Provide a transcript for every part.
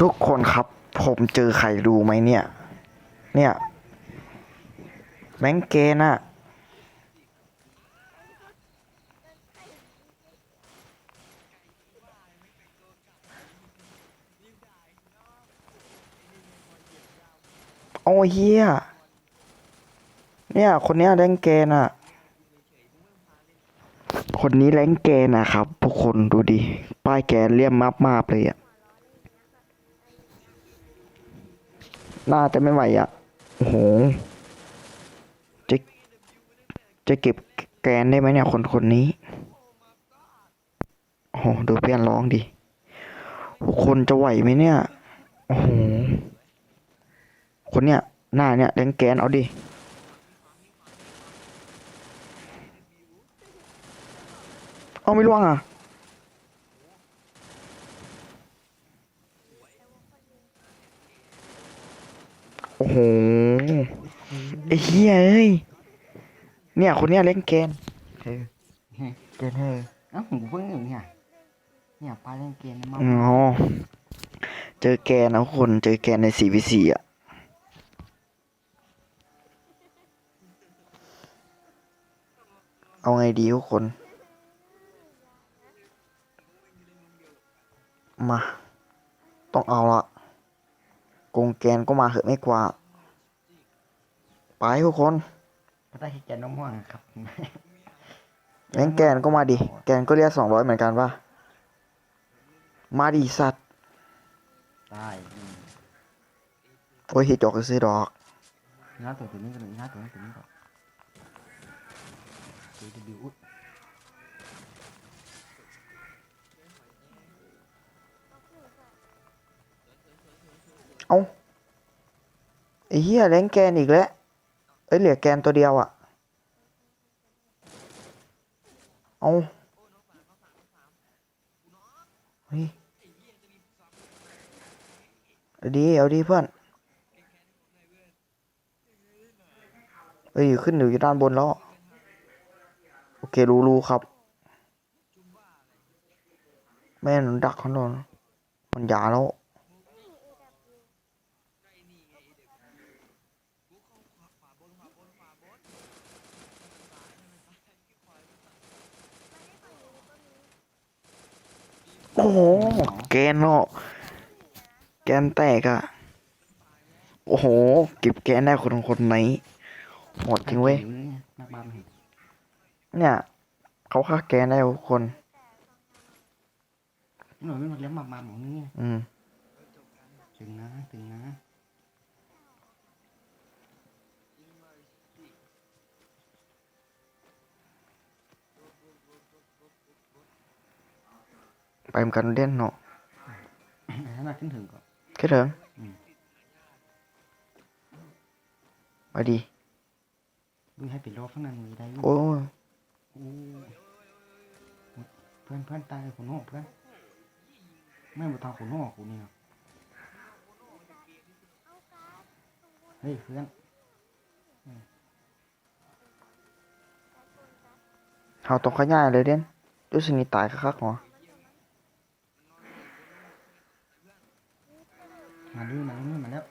ทุกคนครับผมเจอใครรู้ไหมเนี่ย เนี่ยแบงเกนอะโอ้เฮียเนี่ย คนเนี้ยแรงเกนอะคนนี้แรงเกนนะครับทุกคนดูดิ ป้ายแกเลี่ยมมากมากๆเลยอะ น่าจะไม่ไหวอะ โอ้โห จะ จะเก็บแกนได้ไหมเนี่ยคนคนนี้ โอ้โห ดูเพื่อนร้องดิ คนจะไหวไหมเนี่ย โอ้โห คนเนี้ยหน้าเนี่ยแรงแกนเอาดิเอาไม่ล่วงอะ โอ้โหไอ้เหี้ยเอ้ยเนี่ยคนเนี้ยเล่นเกมเออเกมเฮ้ยเอ้าผมเพิ่งอยู่เนี่ยเนี่ยปลาเล่นเกมนะมั้งอ๋อเจอแกนนะคนเจอแกนใน 4v4 อะเอาไงดีทุกคน มา ต้องเอาละ กงแกนก็มาเหอะไม่กว่า ไปทุกคนก็ได้แค่แกนน้ำม่วงอะครับงั้นแกนก็มาดิ แกนก็เรียกสองร้อยเหมือนกันป่ะ มาดิสัตว์ได้อืมโอ้ยฮิตจอกก็ซื้อดอกง้าตัวตัวนี้ก็หนึ่งง้าตัวนี้ตัวนี้ก่อนดูดูดูอุ๊ย เอาไอ้เหี้ยแรงแกนอีกแล้ว เอ้ยเหลือแกนตัวเดียวอะเอาเฮ้ยดีเอาดีเพื่อนเอ้ยขึ้นอยู่ด้านบนแล้ว โอเครู้รู้ครับ แม่หนูดักเขาโดนมันหยาแล้ว โอ้โห แกนเนาะแกนแตกอะโอ้โห เก็บแกนได้คนคนไหนหมดจริงเว้ยหินี่นักบ้านเห็นเนี่ย เขาฆ่าแกนได้ทุกคน หน่อยไม่มาเลี้ยงมามาหมองนี่อืม ถึงนะถึงนะ ไปเหมือนกันเล่นเนาะให้มาขึ้นถึงก่อนแค่เถิงอืมมาดีดูให้ปิดรอบข้างในมีได้อยู่โอ้ยโอ้เพื่อนเพื่อนตายคนนอกเพื่อนไม่มาทำคนนอกกูเนี่ยเฮ้ยเพื่อนเฮาต้องขยายเลยเด่นดูสินี่ตายคักๆเหรอ มาดื้อมาดื้อมาแล้ว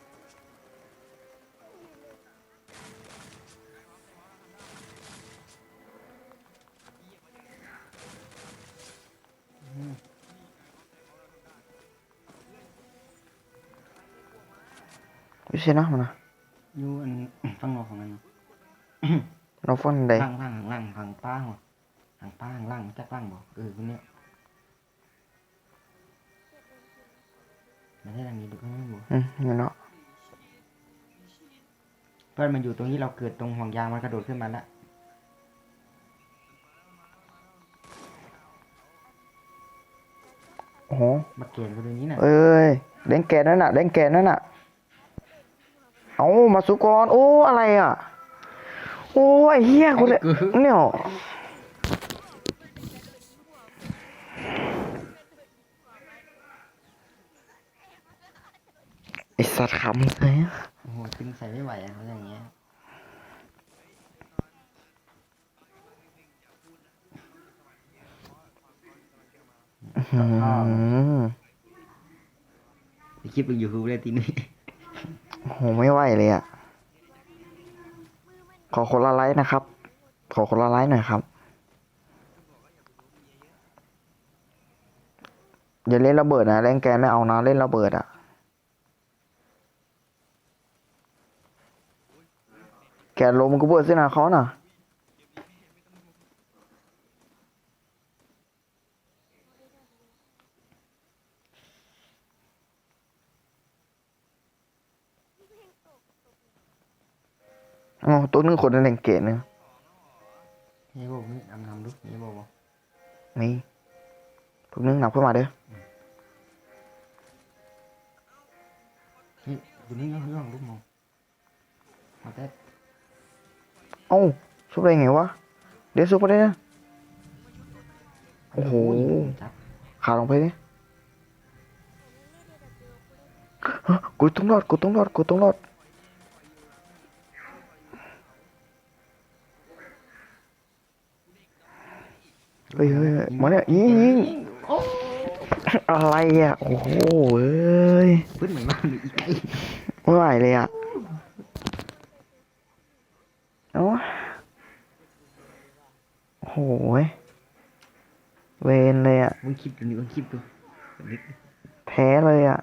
ดูสินะมันนะอยู่อันฟังนอกของมันเราฟังใดล่างล่างล่างทางป้าหัวทางป้าทางล่างจักล่างบอกเออคนเนี้ย ม่ใช่ทางนี้ดูก็ไม่รู้อืมนี่เนาะเพื่อนมันอยู่ตรงนี้เราเกิดตรงห่วงยางมันกระโดดขึ้นมาแล้วโอ้โหมาเกณฑ์กูตรงนี้น่ะเอ้ยเล่นแกนนั่นน่ะเล่นแกนนั่นน่ะเอามาสุกรโอ้อะไรอะ โอ้ยเฮียกูเลยเนี่ย สัตว์ขำเลยอะโอ้โหตึงใส่ไม่ไหวอะอะไรอย่างเงี้ยอืมคลิปลงยูทูบเลยทีนี้โอ้โหไม่ไหวเลยอะขอคนละไลค์นะครับ ขอคนละไลค์หน่อยครับ อย่าเล่นระเบิดนะเล่นแกนไม่เอานะเล่นระเบิดอะ แกนลมมันก็เบิดเส้นนะเขาน่ะอ๋อตัวนึงคนนึงเกตนึงเฮ้ยบอกนี่นำนำดูเฮ้ยบอกบอกนี่ตัวนึงนับขึ้นมาเด้อเฮ้ยอยู่นี่ก็เรื่องลูกมองมาแต่ เอ้าซุปได้ไงวะ เดี๋ยวซุปไปได้นะ โอ้โหจับขาลงไปดิฮะกูต้องรอดกูต้องรอดกูต้องรอดเฮ้ยเฮ้ยเฮ้ยมาเนี่ยยิงยิงโอ้อะไรอะ โอ้โหเอ้ยพื้นเหมือนมากเลยอีกไอ้ไม่ไหวเลยอะโอ้ โอ้โหยเวนเลยอะมึงคลิปดูนี่มึงคลิปดูนิดแพ้เลยอะ